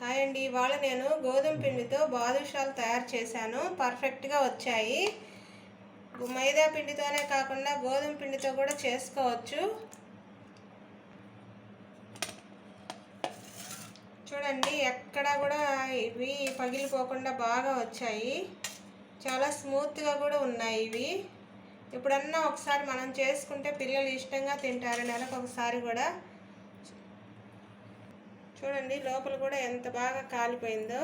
Hi అండి. ఇవాళ నేను గోధుమ పిండితో బాదుషాలు తయారు చేశాను. పర్ఫెక్ట్గా వచ్చాయి. మైదా పిండితోనే కాకుండా గోధుమ పిండితో కూడా చేసుకోవచ్చు. చూడండి ఎక్కడా కూడా ఇవి పగిలిపోకుండా బాగా వచ్చాయి. చాలా స్మూత్గా కూడా ఉన్నాయి ఇవి. ఎప్పుడన్నా ఒకసారి మనం చేసుకుంటే పిల్లలు ఇష్టంగా తింటారు. నెలకు ఒకసారి కూడా చూడండి లోపల కూడా ఎంత బాగా కాలిపోయిందో.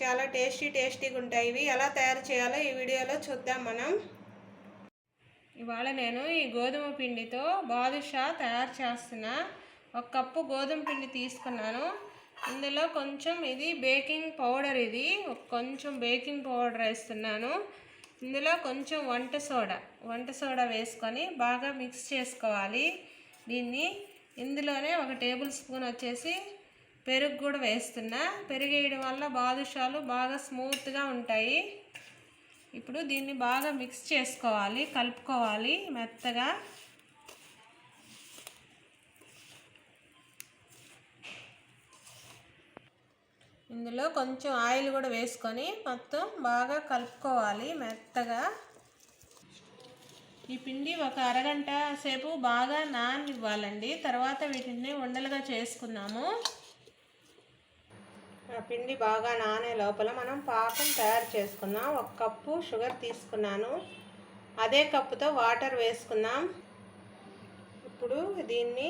చాలా టేస్టీ టేస్టీగా ఉంటాయి ఇవి. ఎలా తయారు చేయాలో ఈ వీడియోలో చూద్దాం మనం. ఇవాళ నేను ఈ గోధుమ పిండితో బాదుషా తయారు చేస్తున్నా ఒక కప్పు గోధుమ పిండి తీసుకున్నాను. ఇందులో కొంచెం ఇది బేకింగ్ పౌడర్ ఇది. కొంచెం బేకింగ్ పౌడర్ వేస్తున్నాను. ఇందులో కొంచెం వంట సోడా. వంట సోడా వేసుకొని బాగా మిక్స్ చేసుకోవాలి. దీన్ని ఇందులోనే ఒక టేబుల్ స్పూన్ వచ్చేసి పెరుగు కూడా వేస్తున్నా. పెరుగు వేయడం వల్ల బాదుషాలు బాగా స్మూత్గా ఉంటాయి. ఇప్పుడు దీన్ని బాగా మిక్స్ చేసుకోవాలి కలుపుకోవాలి మెత్తగా. ఇందులో కొంచెం ఆయిల్ కూడా వేసుకొని మొత్తం బాగా కలుపుకోవాలి మెత్తగా. ఈ పిండి ఒక అరగంట సేపు బాగా నానివ్వాలండి. తర్వాత వీటిని ఉండలుగా చేసుకున్నాము. ఆ పిండి బాగా నానే లోపల మనం పాకం తయారు చేసుకున్నాం. ఒక కప్పు షుగర్ తీసుకున్నాను. అదే కప్పుతో వాటర్ వేసుకున్నాం. ఇప్పుడు దీన్ని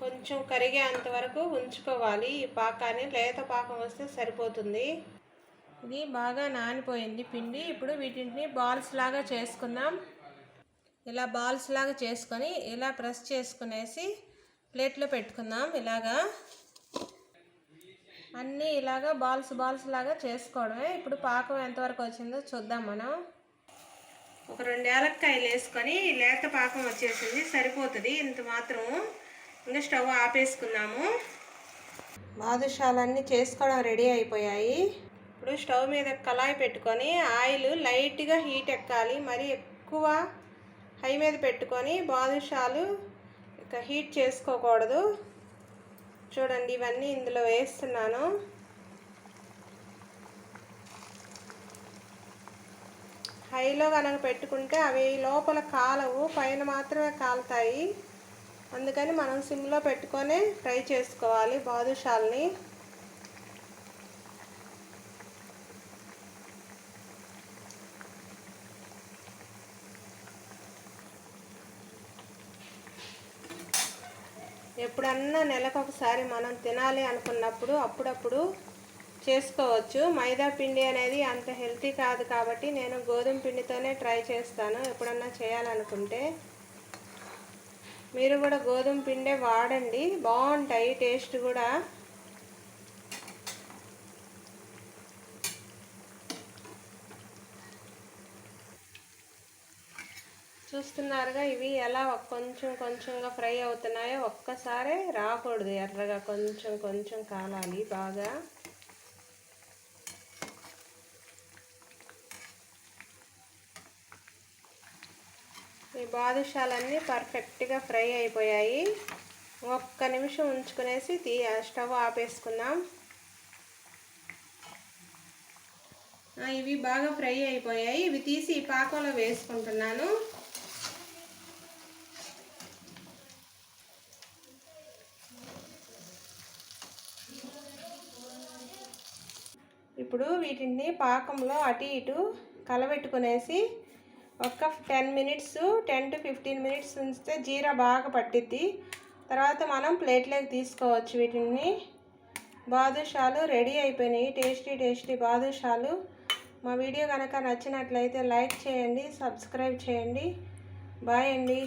కొంచెం కరిగేంత వరకు ఉంచుకోవాలి. ఈ పాకాన్ని లేత పాకం వస్తే సరిపోతుంది. ఇది బాగా నానిపోయింది పిండి. ఇప్పుడు వీటిని బాల్స్ లాగా చేసుకుందాం. ఇలా బాల్స్ లాగా చేసుకొని ఇలా ప్రెస్ చేసుకునేసి ప్లేట్లో పెట్టుకుందాం ఇలాగా. అన్నీ ఇలాగా బాల్స్ బాల్స్ లాగా చేసుకోవడమే. ఇప్పుడు పాకం ఎంతవరకు వచ్చిందో చూద్దాం మనం. ఒక రెండు ఏలక్కాయలు వేసుకొని లేత పాకం వచ్చేసింది. సరిపోతుంది. ఇంత మాత్రం ఇంకా స్టవ్ ఆపేసుకున్నాము బాదుషాలన్నీ చేసుకోవడం రెడీ అయిపోయాయి. ఇప్పుడు స్టవ్ మీద కళాయి పెట్టుకొని ఆయిల్ లైట్గా హీట్ ఎక్కాలి. మరి ఎక్కువ హై మీద పెట్టుకొని బాదుషాలు ఇక హీట్ చేసుకోకూడదు. చూడండి ఇవన్నీ ఇందులో వేస్తున్నాను. హైలో కనుక పెట్టుకుంటే అవి లోపల కాలవు పైన మాత్రమే కాలుతాయి. అందుకని మనం సిమ్లో పెట్టుకొని ఫ్రై చేసుకోవాలి బాదుషాల్ని. ఎప్పుడన్నా నెలకు ఒకసారి మనం తినాలి అనుకున్నప్పుడు అప్పుడప్పుడు చేసుకోవచ్చు. మైదా పిండి అనేది అంత హెల్తీ కాదు కాబట్టి నేను గోధుమ పిండితోనే ట్రై చేస్తాను. ఎప్పుడన్నా చేయాలనుకుంటే మీరు కూడా గోధుమ పిండే వాడండి. బాగుంటాయి టేస్ట్ కూడా. చూస్తున్నారుగా ఇవి ఎలా కొంచెం కొంచెంగా ఫ్రై అవుతున్నాయో ఒక్కసారే రాకూడదు ఎర్రగా. కొంచెం కొంచెం కాలాలి బాగా. ఈ బాదుషాలన్నీ పర్ఫెక్ట్గా ఫ్రై అయిపోయాయి. ఒక్క నిమిషం ఉంచుకునేసి తీ స్టవ్ ఆపేసుకుందాం. ఇవి బాగా ఫ్రై అయిపోయాయి. ఇవి తీసి పాకంలో వేసుకుంటున్నాను. ఇప్పుడు వీటిని పాకంలో అటు ఇటు కలబెట్టుకునేసి ఒక ten minutes ten to fifteen minutes ఉంచితే జీరా బాగా పట్టిద్ది. తర్వాత మనం ప్లేట్లోకి తీసుకోవచ్చు వీటిని. బాదుషాలు రెడీ అయిపోయినాయి. టేస్టీ టేస్టీ బాదుషాలు. మా వీడియో కనుక నచ్చినట్లయితే లైక్ చేయండి సబ్స్క్రైబ్ చేయండి. బాయ్ అండి.